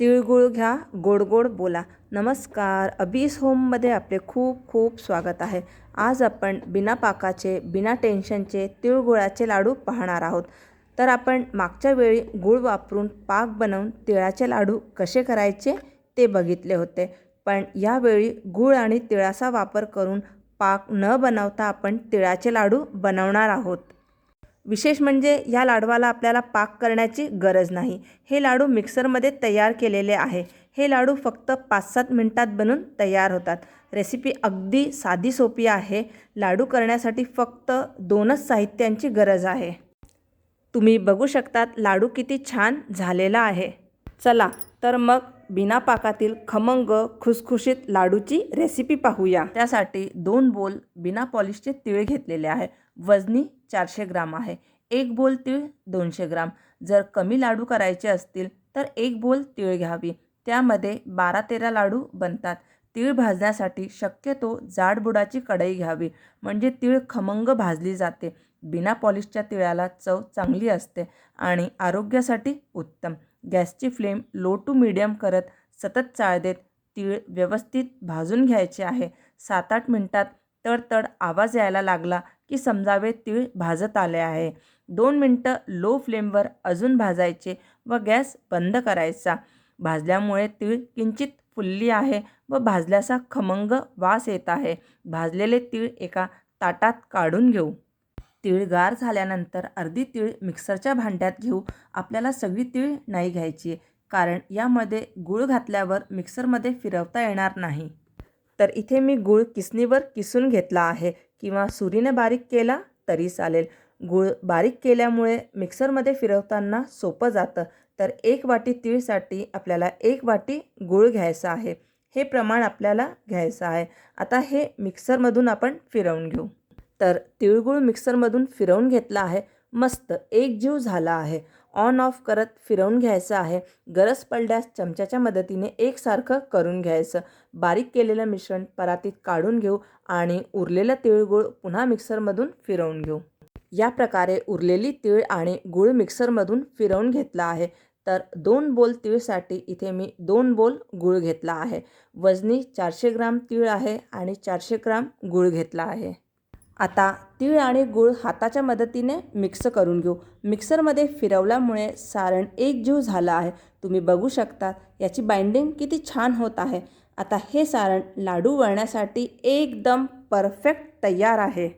तिळगुळ घ्या गोड गोड बोला. नमस्कार. अबीस होममध्ये आपले खूप खूप स्वागत आहे. आज आपण बिना पाकाचे बिना टेन्शनचे तिळगुळाचे लाडू पाहणार आहोत. तर आपण मागच्या वेळी गूळ वापरून पाक बनवून तिळाचे लाडू कसे करायचे ते बघितले होते. पण यावेळी गूळ आणि तिळाचा वापर करून पाक न बनवता आपण तिळाचे लाडू बनवणार आहोत. विशेष म्हणजे या लाडवाला आपल्याला पाक करण्याची गरज नाही. हे लाडू मिक्सरमध्ये तयार केलेले आहे. हे लाडू फक्त पाच सात मिनटात बनून तयार होतात. रेसिपी अगदी साधी सोपी आहे. लाडू करण्यासाठी फक्त दोनच साहित्यांची गरज आहे. तुम्ही बघू शकतात लाडू किती छान झालेला आहे. चला तर मग बिना पाकातील खमंग खुसखुशीत लाडूची रेसिपी पाहूया. त्यासाठी दोन बोल बिना पॉलिशचे तीळ घेतलेले आहे. वजनी चारशे ग्राम आहे. एक बोल तीळ दोनशे ग्राम. जर कमी लाडू करायचे असतील तर एक बोल तीळ घ्यावी. त्यामध्ये बारा तेरा लाडू बनतात. तीळ भाजण्यासाठी शक्यतो जाडबुडाची कढई घ्यावी. म्हणजे तीळ खमंग भाजली जाते. बिना पॉलिशच्या तिळाला चव चांगली असते आणि आरोग्यासाठी उत्तम. गॅसची फ्लेम लो टू मिडियम करत सतत चाळ देत तीळ व्यवस्थित भाजून घ्यायचे आहे. सात आठ मिनटात तडतड आवाज यायला लागला की समजावे तीळ भाजत आले आहे. दोन मिनटं लो फ्लेमवर अजून भाजायचे व गॅस बंद करायचा. भाजल्यामुळे तीळ किंचित फुलली आहे व भाजल्याचा खमंग वास येत आहे. भाजलेले तीळ एका ताटात काढून घेऊ. तीळ गार झाल्यानंतर अर्धी तीळ मिक्सरच्या भांड्यात घेऊ. आपल्याला सगळी तीळ नाही घ्यायची कारण यामध्ये गूळ घातल्यावर मिक्सरमध्ये फिरवता येणार नाही. तर इथे मी गूळ किसणीवर किसून घेतला आहे. किंवा सुरीने बारीक केला तरी चालेल. गूळ बारीक केल्यामुळे मिक्सरमध्ये फिरवताना सोपं जातं. तर एक वाटी तीळसाठी आपल्याला एक वाटी गूळ घ्यायचा आहे. हे प्रमाण आपल्याला घ्यायचं आहे. आता हे मिक्सरमधून आपण फिरवून घेऊ. तर तिळगुळ मिक्सरमधून फिरवून घेतला आहे. मस्त एक जीव झाला आहे. ऑन ऑफ करत फिरवून घ्यायचं आहे. गरज पडल्यास चमच्याच्या मदतीने एकसारखं करून घ्यायचं. बारीक केलेलं मिश्रण परातीत काढून घेऊ आणि उरलेलं तिळगुळ पुन्हा मिक्सरमधून फिरवून घेऊ. या प्रकारे उरलेली तीळ आणि गूळ मिक्सरमधून फिरवून घेतला आहे. तर दोन बोल तीळसाठी इथे मी दोन बोल गूळ घेतला आहे. वजनी चारशे ग्राम तीळ आहे आणि चारशे ग्राम गूळ घेतला आहे. आता तीळ आणि गूळ हाताच्या मदतीने मिक्स करून घेऊ. मिक्सरमध्ये फिरवल्यामुळे सारण एक जीव झालं आहे. तुम्ही बघू शकता याची बाइंडिंग किती छान होत आहे. आता हे सारण लाडू वळण्यासाठी एकदम परफेक्ट तयार आहे.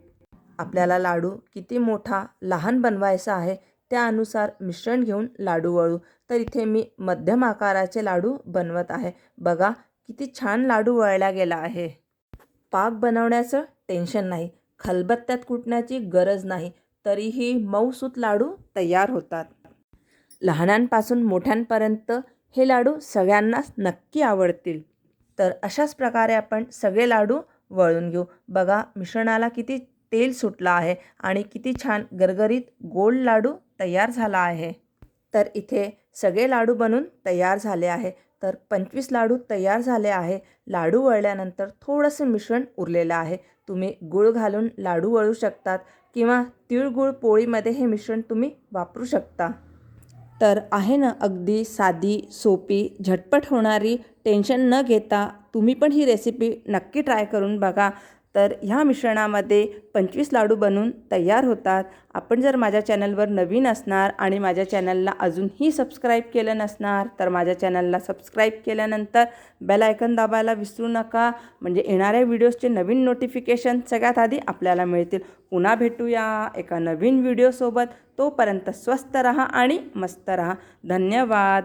आपल्याला लाडू किती मोठा लहान बनवायचा आहे त्यानुसार मिश्रण घेऊन लाडू वळू. तर इथे मी मध्यम आकाराचे लाडू बनवत आहे. बघा किती छान लाडू वळला गेला आहे. पाक बनवण्याचं टेन्शन नाही. खलबत्त्यात कुटण्याची गरज नाही तरीही मऊसूत लाडू तयार होतात. लहानांपासून मोठ्यांपर्यंत हे लाडू सगळ्यांनाच नक्की आवडतील. तर अशाच प्रकारे आपण सगळे लाडू वळून घेऊ. बघा मिश्रणाला किती तेल सुटलं आहे आणि किती छान गरगरीत गोल लाडू तयार झाला आहे. तर इथे सगळे लाडू बनून तयार झाले आहे. तर पंचवीस लाडू तयार झाले आहे. लाडू वळल्यानंतर थोडंसं मिश्रण उरलेलं आहे. तुम्ही गूळ घालून लाडू वळू शकतात किंवा तिळगुळ पोळीमध्ये हे मिश्रण तुम्ही वापरू शकता. तर आहे ना अगदी साधी सोपी झटपट होणारी टेन्शन न घेता तुम्ही पण ही रेसिपी नक्की ट्राय करून बघा. तर ह्या मिश्रणामध्ये पंचवीस लाडू बनून तयार होतात. आपण जर माझ्या चॅनलवर नवीन असणार आणि माझ्या चॅनलला अजूनही सबस्क्राईब केलं नसणार तर माझ्या चॅनलला सबस्क्राईब केल्यानंतर बेल आयकन दाबायला विसरू नका. म्हणजे येणाऱ्या व्हिडिओजचे नवीन नोटिफिकेशन सगळ्यात आधी आपल्याला मिळतील. पुन्हा भेटूया एका नवीन व्हिडिओसोबत. तोपर्यंत स्वस्त रहा आणि मस्त रहा. धन्यवाद.